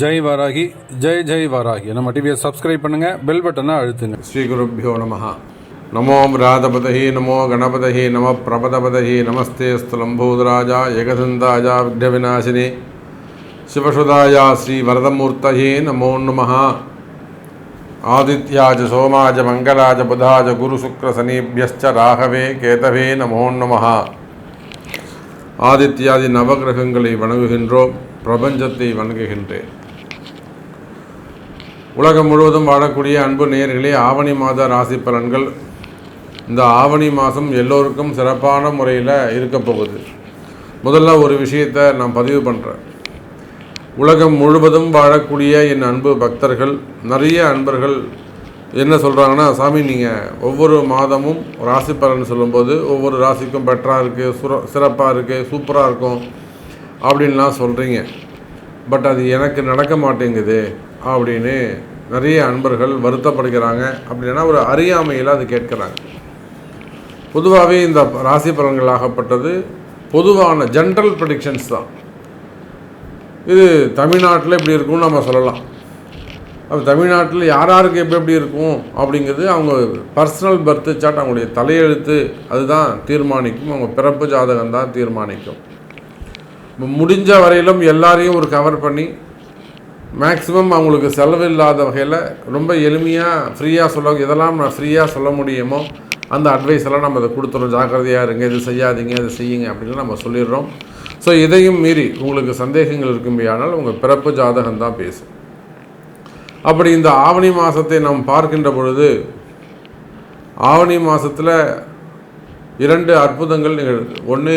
ஜெய் வாராகி ஜெய் ஜெய் வாராகி நம்ம டிவியை சப்ஸ்கிரைப் பண்ணுங்கள் பெல் பட்டனை அழுத்துங்க ஸ்ரீ குருப்பியோ நமஹா नमो व्रातपतहि नमो गणपतहि नमः प्रपदपतहि नमस्ते स्थलम्भूतराजा एकसन्दाय विघ्नविनाशिनि शिवसुदाय श्रीवरदमूर्तये नमो नमः आदित्या च सोमा च मङ्गला च बुधा च गुरुशुक्रशनिभ्यश्च राघवे केतवे नमो नमः ஆதித்யாதி நவகிரகங்களை வணங்குகின்றோம் பிரபஞ்சத்தை வணங்குகின்றேன். உலகம் முழுவதும் வாழக்கூடிய அன்பு நேயர்களே ஆவணி மாத ராசி பலன்கள் இந்த ஆவணி மாதம் எல்லோருக்கும் சிறப்பான முறையில் இருக்க போகுது. முதல்ல ஒரு விஷயத்தை நான் பதிவு பண்ணுறேன் உலகம் முழுவதும் வாழக்கூடிய என் அன்பு பக்தர்கள் நிறைய அன்பர்கள் என்ன சொல்கிறாங்கன்னா சாமி நீங்கள் ஒவ்வொரு மாதமும் ராசி பலன் சொல்லும்போது ஒவ்வொரு ராசிக்கும் பெட்டராக இருக்குது சுர சிறப்பாக இருக்குது சூப்பராக இருக்கும். அப்படின்லாம் சொல்கிறீங்க பட் அது எனக்கு நடக்க மாட்டேங்குது அப்படின்னு நிறைய அன்பர்கள் வருத்தப்படுகிறாங்க. அப்படின்னா ஒரு அறியாமையில் அது கேட்குறாங்க. பொதுவாகவே இந்த ராசி பலன்களாகப்பட்டது பொதுவான ஜென்ரல் ப்ரடிக்ஷன்ஸ் தான். இது தமிழ்நாட்டில் இப்படி இருக்கும்னு நம்ம சொல்லலாம். அப்போ தமிழ்நாட்டில் யார் யாருக்கு எப்படி எப்படி இருக்கும் அப்படிங்கிறது அவங்க பர்சனல் பர்த் சாட் அவங்களுடைய தலையெழுத்து அதுதான் தீர்மானிக்கும். அவங்க பிறப்பு ஜாதகம் தான் தீர்மானிக்கும். முடிஞ்ச வரையிலும் எல்லாரையும் ஒரு கவர் பண்ணி மேக்ஸிமம் அவங்களுக்கு செலவு இல்லாத வகையில் ரொம்ப எளிமையாக ஃப்ரீயாக சொல்ல எதெல்லாம் நான் ஃப்ரீயாக சொல்ல முடியுமோ அந்த அட்வைஸ் எல்லாம் நம்ம அதை கொடுத்துறோம். ஜாக்கிரதையாக இருங்க இது செய்யாதீங்க இது செய்யுங்க அப்படின்னு நம்ம சொல்லிடுறோம். ஸோ இதையும் மீறி உங்களுக்கு சந்தேகங்கள் இருக்கும்படியானால் உங்கள் பிறப்பு ஜாதகம் தான் பேசும். அப்படி இந்த ஆவணி மாதத்தை நாம் பார்க்கின்ற பொழுது ஆவணி மாதத்தில் இரண்டு அற்புதங்கள் நிகழ்வு ஒன்று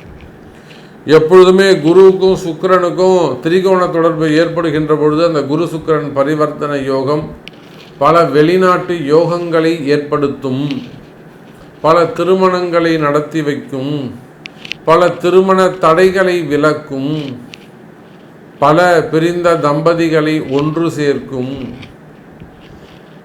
எப்பொழுதுமே குருவுக்கும் சுக்கிரனுக்கும் திரிகோண தொடர்பு ஏற்படுகின்ற பொழுது அந்த குரு சுக்கிரன் பரிவர்த்தனை யோகம் பல வெளிநாட்டு யோகங்களை ஏற்படுத்தும் பல திருமணங்களை நடத்தி வைக்கும் பல திருமண தடைகளை விலக்கும் பல பிரிந்த தம்பதிகளை ஒன்று சேர்க்கும்.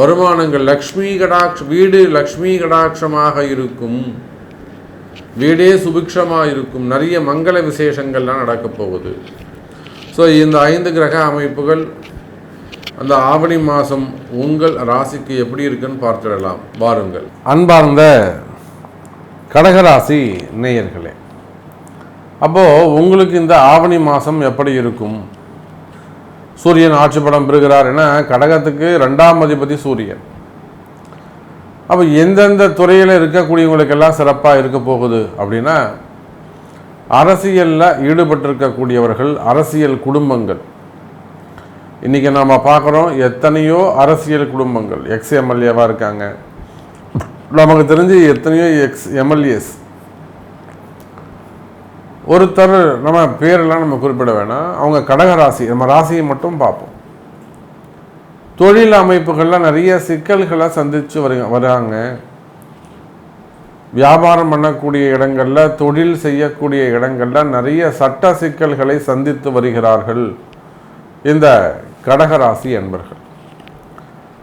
வருமானங்கள் லக்ஷ்மி கடாட்ச வீடு லக்ஷ்மி கடாட்சமாக இருக்கும். வீடே சுபிக்ஷமாக இருக்கும். நிறைய மங்கள விசேஷங்கள்லாம் நடக்கப் போகுது. ஸோ இந்த ஐந்து கிரக அமைப்புகள் அந்த ஆவணி மாதம் உங்கள் ராசிக்கு எப்படி இருக்குன்னு பார்த்துடலாம். வாருங்கள். அன்பார்ந்த கடகராசி நேயர்களே அப்போது உங்களுக்கு இந்த ஆவணி மாதம் எப்படி இருக்கும்? சூரியன் ஆட்சி படம் பெறுகிறார் என கடகத்துக்கு ரெண்டாம் அதிபதி சூரியன். அப்போ எந்தெந்த துறையில் இருக்கக்கூடியவங்களுக்கெல்லாம் சிறப்பாக இருக்க போகுது அப்படின்னா அரசியலில் ஈடுபட்டிருக்கக்கூடியவர்கள் அரசியல் குடும்பங்கள். இன்றைக்கி நாம் பார்க்குறோம் எத்தனையோ அரசியல் குடும்பங்கள். எக்ஸ் எம்எல்ஏவாக இருக்காங்க. நமக்கு தெரிஞ்சு எத்தனையோ எக்ஸ் எம்எல்ஏஸ். ஒருத்தர் நம்ம பேரெல்லாம் நம்ம குறிப்பிட வேணாம். அவங்க கடக ராசி நம்ம ராசியை மட்டும் பார்ப்போம். தொழில் அமைப்புகளில் நிறைய சிக்கல்களை சந்தித்து வரு வராங்க. வியாபாரம் பண்ணக்கூடிய இடங்களில் தொழில் செய்யக்கூடிய இடங்களில் நிறைய சட்ட சிக்கல்களை சந்தித்து வருகிறார்கள் இந்த கடகராசி என்பர்கள்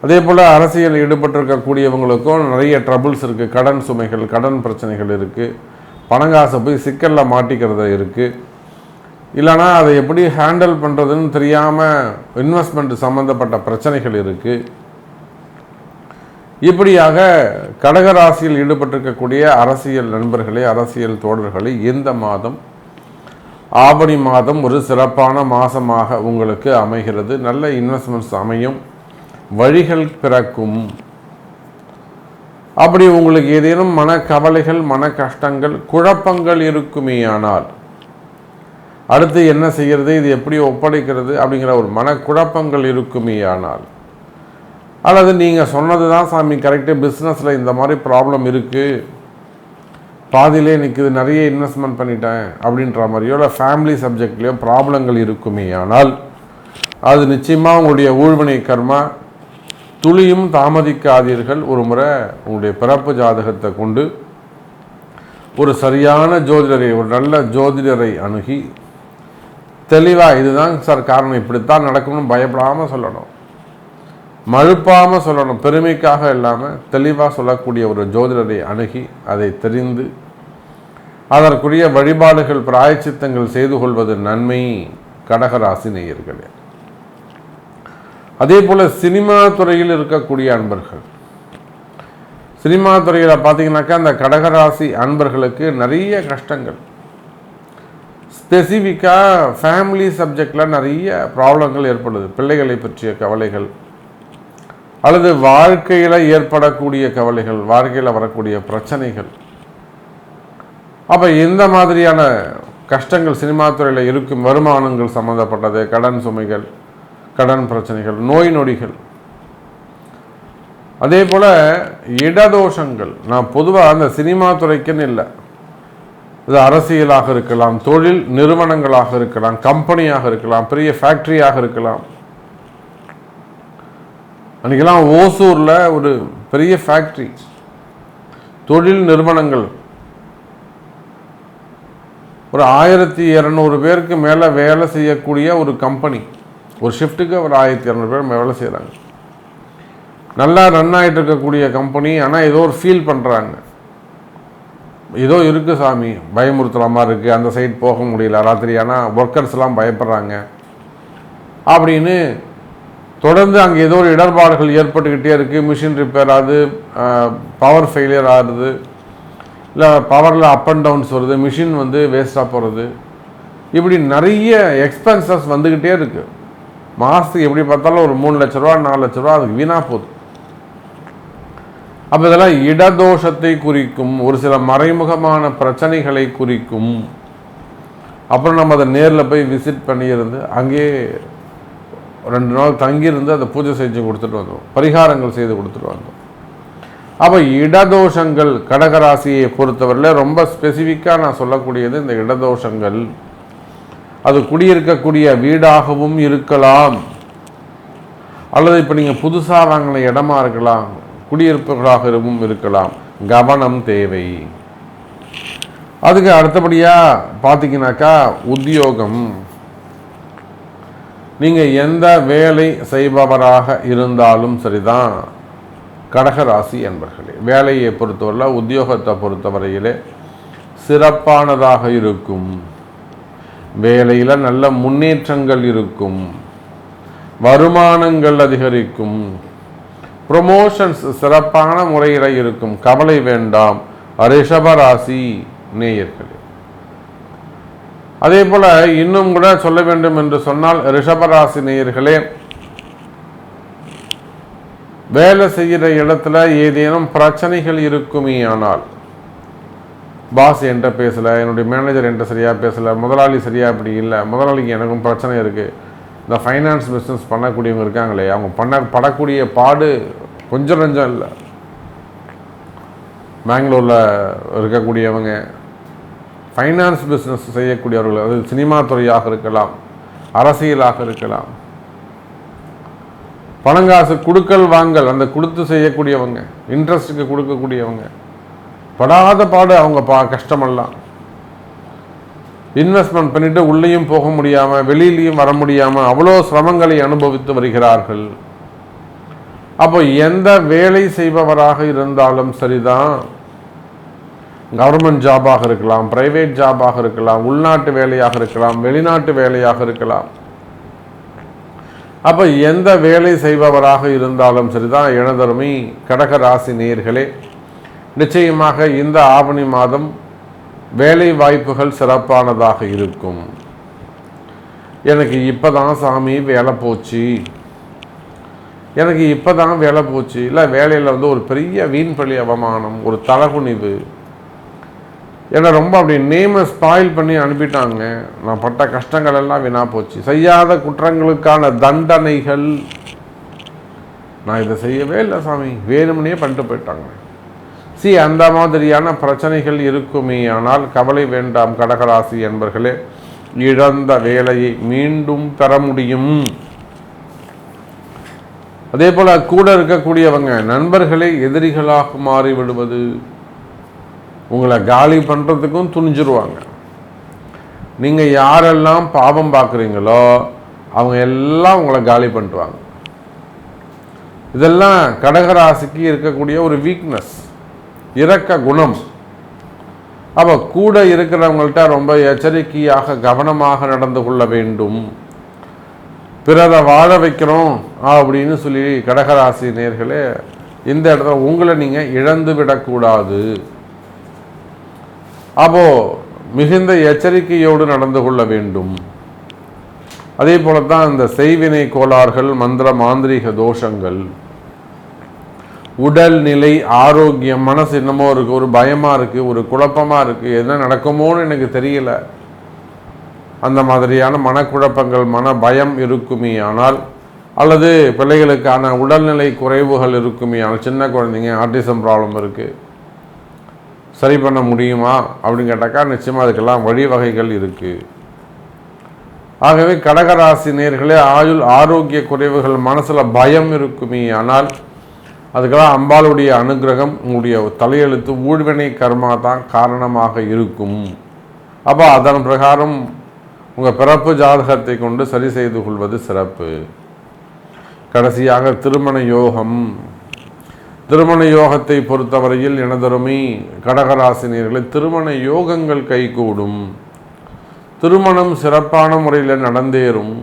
அதே போல் அரசியல் ஈடுபட்டிருக்கக்கூடியவங்களுக்கும் நிறைய ட்ரபுள்ஸ் இருக்குது கடன் சுமைகள் கடன் பிரச்சனைகள் இருக்குது பணங்காசை போய் சிக்கலில் மாட்டிக்கிறத இருக்குது இல்லைனா அதை எப்படி ஹேண்டில் பண்ணுறதுன்னு தெரியாமல் இன்வெஸ்ட்மெண்ட் சம்மந்தப்பட்ட பிரச்சனைகள் இருக்குது இப்படியாக கடகராசியில் ஈடுபட்டிருக்கக்கூடிய அரசியல் நண்பர்களே அரசியல் தோழர்களே இந்த மாதம் ஆவணி மாதம் ஒரு சிறப்பான மாதமாக உங்களுக்கு அமைகிறது. நல்ல இன்வெஸ்ட்மெண்ட்ஸ் அமையும். வழிகள் பிறக்கும். அப்படி உங்களுக்கு ஏதேனும் மன கவலைகள் மன கஷ்டங்கள் குழப்பங்கள் இருக்குமேயானால் அடுத்து என்ன செய்கிறது இது எப்படி ஒப்படைக்கிறது அப்படிங்கிற ஒரு மனக்குழப்பங்கள் இருக்குமேயானால் அல்லது நீங்கள் சொன்னது தான் சாமி கரெக்டு பிஸ்னஸில் இந்த மாதிரி ப்ராப்ளம் இருக்குது பாதியிலே நிற்குது நிறைய இன்வெஸ்ட்மெண்ட் பண்ணிட்டேன் அப்படின்ற மாதிரியோ இல்லை ஃபேமிலி சப்ஜெக்ட்லேயோ ப்ராப்ளங்கள் இருக்குமே ஆனால் அது நிச்சயமாக உங்களுடைய ஊழ்வினை கர்மா துளியும் தாமதிக்காதீர்கள். ஒரு முறை உங்களுடைய பிறப்பு ஜாதகத்தை கொண்டு ஒரு சரியான ஜோதிடரை ஒரு நல்ல ஜோதிடரை அணுகி தெளிவாக இதுதான் சார் காரணம் இப்படித்தான் நடக்கும்னு பயப்படாமல் சொல்லணும். மழுப்பாமல் சொல்லணும் பெருமைக்காக இல்லாமல் தெளிவாக சொல்லக்கூடிய ஒரு ஜோதிடரை அணுகி அதை தெரிந்து அதற்குரிய வழிபாடுகள் பிராயச்சித்தங்கள் செய்து கொள்வது நன்மை கடகராசி நேயர்களே. அதே போல் சினிமா துறையில் இருக்கக்கூடிய அன்பர்கள். சினிமா துறையில் பார்த்தீங்கன்னாக்கா அந்த கடகராசி அன்பர்களுக்கு நிறைய கஷ்டங்கள். ஸ்பெசிஃபிக்காக ஃபேமிலி சப்ஜெக்டில் நிறைய ப்ராப்ளங்கள் ஏற்படுது. பிள்ளைகளை பற்றிய கவலைகள் அல்லது வாழ்க்கையில் ஏற்படக்கூடிய கவலைகள் வாழ்க்கையில் வரக்கூடிய பிரச்சனைகள். அப்போ இந்த மாதிரியான கஷ்டங்கள் சினிமா துறையில் இருக்கும் வருமானங்கள் சம்மந்தப்பட்டது கடன் சுமைகள் கடன் பிரச்சனைகள் நோய் நொடிகள். அதே போல் இடதோஷங்கள். நான் பொதுவாக அந்த சினிமா துறைக்குன்னு இல்லை. இது அரசியலாக இருக்கலாம் தொழில் நிறுவனங்களாக இருக்கலாம் கம்பெனியாக இருக்கலாம் பெரிய ஃபேக்ட்ரியாக இருக்கலாம். அன்றைக்கெல்லாம் ஓசூரில் ஒரு பெரிய ஃபேக்ட்ரி தொழில் நிறுவனங்கள். ஒரு ஆயிரத்தி இரநூறு பேருக்கு மேலே வேலை செய்யக்கூடிய ஒரு கம்பெனி ஒரு ஷிஃப்ட்டுக்கு ஒரு ஆயிரத்தி இரநூறு பேர் வேலை செய்கிறாங்க நல்லா ரன் ஆகிட்டு இருக்கக்கூடிய கம்பெனி ஆனால் ஏதோ ஒரு ஃபீல் பண்ணுறாங்க ஏதோ இருக்குது சாமி பயமுறுத்துகிற மாதிரி இருக்குது அந்த சைட் போக முடியல ராத்திரி ஆனால் ஒர்க்கர்ஸ்லாம் பயப்படுறாங்க. அப்படின்னு தொடர்ந்து அங்கே ஏதோ ஒரு இடர்பாடுகள் ஏற்பட்டுக்கிட்டே இருக்குது மிஷின் ரிப்பேர் ஆகுது பவர் ஃபெயிலியர் ஆகுது. இல்லை பவரில் அப் அண்ட் டவுன்ஸ் வருது மிஷின் வந்து வேஸ்ட்டாக போகிறது இப்படி நிறைய எக்ஸ்பென்சஸ் வந்துக்கிட்டே இருக்குது மாதத்துக்கு எப்படி பார்த்தாலும் ஒரு மூணு லட்ச ரூபா நாலு லட்ச ரூபா அதுக்கு வீணாக போகுது. அப்போ இதெல்லாம் இடதோஷத்தை குறிக்கும் ஒரு சில மறைமுகமான பிரச்சனைகளை குறிக்கும். அப்புறம் நம்ம அதை நேரில் போய் விசிட் பண்ணியிருந்து அங்கேயே ரெண்டு நாள் தங்கியிருந்து அதை பூஜை செஞ்சு கொடுத்துட்டு வந்தோம் பரிகாரங்கள் செய்து கொடுத்துட்டு வந்தோம் அப்போ இடதோஷங்கள் கடகராசியை பொறுத்தவரையில் ரொம்ப ஸ்பெசிஃபிக்காக நான் சொல்லக்கூடியது இந்த இடதோஷங்கள். அது குடியிருக்கக்கூடிய வீடாகவும் இருக்கலாம். அல்லது இப்போ நீங்கள் புதுசாக வாங்கின இடமா இருக்கலாம். குடியிருப்புகளாகவும் இருக்கலாம். கவனம் தேவை. அதுக்கு அடுத்தபடியாக பார்த்தீங்கன்னாக்கா உத்தியோகம். நீங்கள் எந்த வேலை செய்பவராக இருந்தாலும் சரிதான். கடகராசி என்பர்களே வேலையை பொறுத்தவரையில் உத்தியோகத்தை பொறுத்தவரையிலே சிறப்பானதாக இருக்கும். வேலையில் நல்ல முன்னேற்றங்கள் இருக்கும். வருமானங்கள் அதிகரிக்கும். ப்ரொமோஷன்ஸ் சிறப்பான முறையில் இருக்கும். கவலை வேண்டாம். ரிஷபராசி நேயர்களே. அதே போல இன்னும் கூட சொல்ல வேண்டும் என்று சொன்னால் ரிஷபராசி நேயர்களே வேலை செய்கிற இடத்துல ஏதேனும் பிரச்சனைகள் இருக்குமே ஆனால் பாஸ் என்கிட்ட பேசலை என்னுடைய மேனேஜர் என்கிட்ட சரியாக பேசலை முதலாளி சரியாக அப்படி இல்லை முதலாளிக்கு எனக்கும் பிரச்சனை இருக்குது இந்த ஃபைனான்ஸ் பிஸ்னஸ் பண்ணக்கூடியவங்க இருக்காங்களே அவங்க பண்ண படக்கூடிய பாடு கொஞ்சம் நஞ்சம் இல்லை. பெங்களூரில் இருக்கக்கூடியவங்க ஃபைனான்ஸ் பிஸ்னஸ் செய்யக்கூடியவர்கள் அது சினிமா துறையாக இருக்கலாம் அரசியலாக இருக்கலாம். பணங்காசு கொடுக்கல் வாங்கல் அந்த கொடுத்து செய்யக்கூடியவங்க இன்ட்ரெஸ்ட்டுக்கு கொடுக்கக்கூடியவங்க. படாத பாடு அவங்க பா கஷ்டமெல்லாம். இன்வெஸ்ட்மெண்ட் பண்ணிட்டு உள்ளேயும் போக முடியாமல் வெளியிலையும் வர முடியாமல் அவ்வளோ சிரமங்களை அனுபவித்து வருகிறார்கள். அப்போ எந்த வேலை செய்பவராக இருந்தாலும் சரிதான். கவர்மெண்ட் ஜாபாக இருக்கலாம் பிரைவேட் ஜாபாக இருக்கலாம் உள்நாட்டு வேலையாக இருக்கலாம் வெளிநாட்டு வேலையாக இருக்கலாம். அப்போ எந்த வேலை செய்பவராக இருந்தாலும் சரிதான். எனதருமை கடக நேர்களே நிச்சயமாக இந்த ஆவணி மாதம் வேலை வாய்ப்புகள் சிறப்பானதாக இருக்கும். எனக்கு இப்பதான் சாமி வேலை போச்சு. எனக்கு இப்பதான் வேலை போச்சு. இல்லை வேலையில் வந்து ஒரு பெரிய வீண்பழி அவமானம் ஒரு தலகுனிவு. என்னை ரொம்ப அப்படி நேமை ஸ்பாயில் பண்ணி அனுப்பிட்டாங்க. நான் பட்ட கஷ்டங்கள் எல்லாம் வீணா போச்சு. செய்யாத குற்றங்களுக்கான தண்டனைகள். நான் இதை செய்யவே இல்லை சாமி. வேணும்னே பண்ணிட்டு போயிட்டாங்க. சி அந்த மாதிரியான பிரச்சனைகள் இருக்குமே. ஆனால் கவலை வேண்டாம் கடகராசி என்பர்களே. இழந்த வேலையை மீண்டும் பெற முடியும். அதே போல கூட இருக்கக்கூடியவங்க நண்பர்களே எதிரிகளாக மாறிவிடுவது உங்களை காலி பண்ணுறதுக்கும் துணிஞ்சிருவாங்க. நீங்கள் யாரெல்லாம் பாவம் பார்க்குறீங்களோ அவங்க எல்லாம் உங்களை காலி பண்ணிட்டுவாங்க இதெல்லாம் கடகராசிக்கு இருக்கக்கூடிய ஒரு வீக்னஸ் இரக்க குணம். அப்போ கூட இருக்கிறவங்கள்ட்ட ரொம்ப எச்சரிக்கையாக கவனமாக நடந்து கொள்ள வேண்டும். பிறரை வாழ வைக்கிறோம் அப்படின்னு சொல்லி கடகராசி நேர்களே இந்த இடத்துல உங்களை நீங்கள் இழந்து விடக்கூடாது. அப்போ மிகுந்த எச்சரிக்கையோடு நடந்து கொள்ள வேண்டும். அதே போலத்தான் இந்த செய்வினை கோளாறுகள் மந்திர மாந்திரீக தோஷங்கள். உடல்நிலை ஆரோக்கியம் மனசு என்னமோ இருக்குது ஒரு பயமாக இருக்குது ஒரு குழப்பமாக இருக்குது என்ன நடக்குமோன்னு எனக்கு தெரியல. அந்த மாதிரியான மனக்குழப்பங்கள் மன பயம் இருக்குமே ஆனால் அல்லது பிள்ளைகளுக்கான உடல்நிலை குறைவுகள் இருக்குமே ஆனால் சின்ன குழந்தைங்க ஆர்டிசம் ப்ராப்ளம் இருக்குது சரி பண்ண முடியுமா? அப்படின்னு கேட்டாக்கா நிச்சயமாக அதுக்கெல்லாம் வழிவகைகள் இருக்குது ஆகவே கடகராசி நேர்களே ஆயுள் ஆரோக்கிய குறைவுகள் மனசில் பயம் இருக்குமே ஆனால் அதுக்கெல்லாம் அம்பாளுடைய அனுகிரகம் உங்களுடைய தலையெழுத்து ஊழ்வினை கர்மா தான் காரணமாக இருக்கும். அப்போ அதன் பிரகாரம் உங்கள் பிறப்பு ஜாதகத்தை கொண்டு சரி செய்து கொள்வது சிறப்பு. கடைசியாக திருமண யோகம். திருமண யோகத்தை பொறுத்தவரையில் எனதருமை கடகராசினியர்களை திருமண யோகங்கள் கைகூடும். திருமணம் சிறப்பான முறையில் நடந்தேறும்.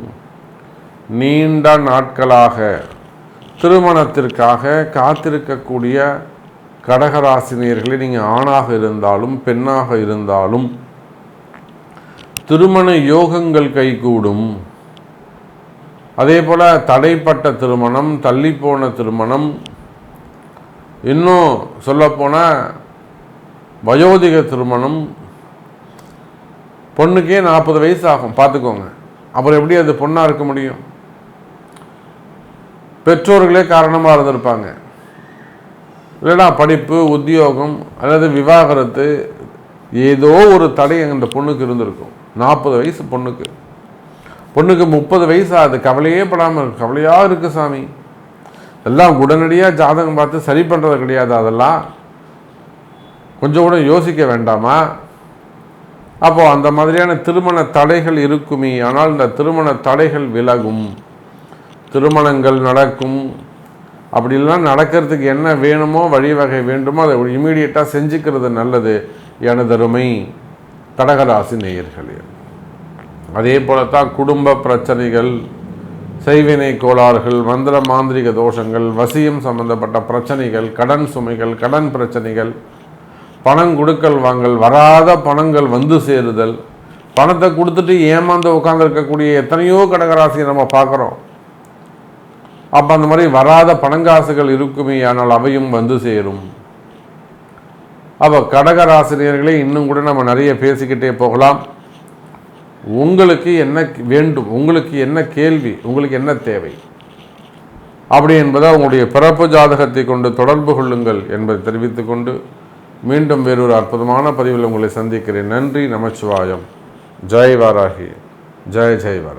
நீண்ட நாட்களாக திருமணத்திற்காக காத்திருக்கக்கூடிய கடகராசினியர்களே நீங்கள் ஆணாக இருந்தாலும் பெண்ணாக இருந்தாலும் திருமண யோகங்கள் கைகூடும். அதே போல் தடைப்பட்ட திருமணம் தள்ளிப்போன திருமணம் இன்னும் சொல்லப்போனால் வயோதிக திருமணம் பொண்ணுக்கே நாற்பது வயசு ஆகும். பார்த்துக்கோங்க. அப்புறம் எப்படி அது பொண்ணாக இருக்க முடியும்? பெற்றோர்களே காரணமாக இருந்திருப்பாங்க. இல்லைனா படிப்பு உத்தியோகம் அல்லது விவாகரத்து ஏதோ ஒரு தடை அந்த பொண்ணுக்கு இருந்திருக்கும். நாற்பது வயசு பொண்ணுக்கு. பொண்ணுக்கு முப்பது வயசு ஆகுது. கவலையே படாமல் இருக்கு. கவலையாக இருக்குது சாமி. எல்லாம் உடனடியாக ஜாதகம் பார்த்து சரி பண்ணுறது கிடையாது அதெல்லாம். கொஞ்சம் கூட யோசிக்க வேண்டாமா? அப்போது அந்த மாதிரியான திருமண தடைகள் இருக்குமே. ஆனால் இந்த திருமண தடைகள் விலகும். திருமணங்கள் நடக்கும். அப்படிலாம் நடக்கிறதுக்கு என்ன வேணுமோ வழிவகை வேண்டுமோ அதை இமீடியட்டாக செஞ்சுக்கிறது நல்லது. எனதருமை கடகராசி நேயர்களே. அதே போலத்தான் குடும்ப பிரச்சனைகள் செய்வினை கோளாறுகள் மந்திர மாந்திரிக தோஷங்கள் வசியம் சம்பந்தப்பட்ட பிரச்சனைகள் கடன் சுமைகள் கடன் பிரச்சனைகள் பணம் கொடுக்கல் வாங்கல் வராத பணங்கள் வந்து சேருதல். பணத்தை கொடுத்துட்டு ஏமாந்து உட்காந்துருக்கக்கூடிய எத்தனையோ கடகராசியை நம்ம பார்க்குறோம். அப்போ அந்த மாதிரி வராத பணங்காசுகள் இருக்குமே ஆனால் அவையும் வந்து சேரும். அப்போ கடகராசினியர்களே இன்னும் கூட நம்ம நிறைய பேசிக்கிட்டே போகலாம். உங்களுக்கு என்ன வேண்டும்? உங்களுக்கு என்ன கேள்வி? உங்களுக்கு என்ன தேவை? அப்படி என்பதை உங்களுடைய பிறப்பு ஜாதகத்தை கொண்டு தொடர்பு கொள்ளுங்கள் என்பதை தெரிவித்துக்கொண்டு மீண்டும் வேறொரு அற்புதமான பதிவில் உங்களை சந்திக்கிறேன். நன்றி நமச்சிவாயம். ஜெய் வாராகி. ஜெய் ஜெய் வாராகி.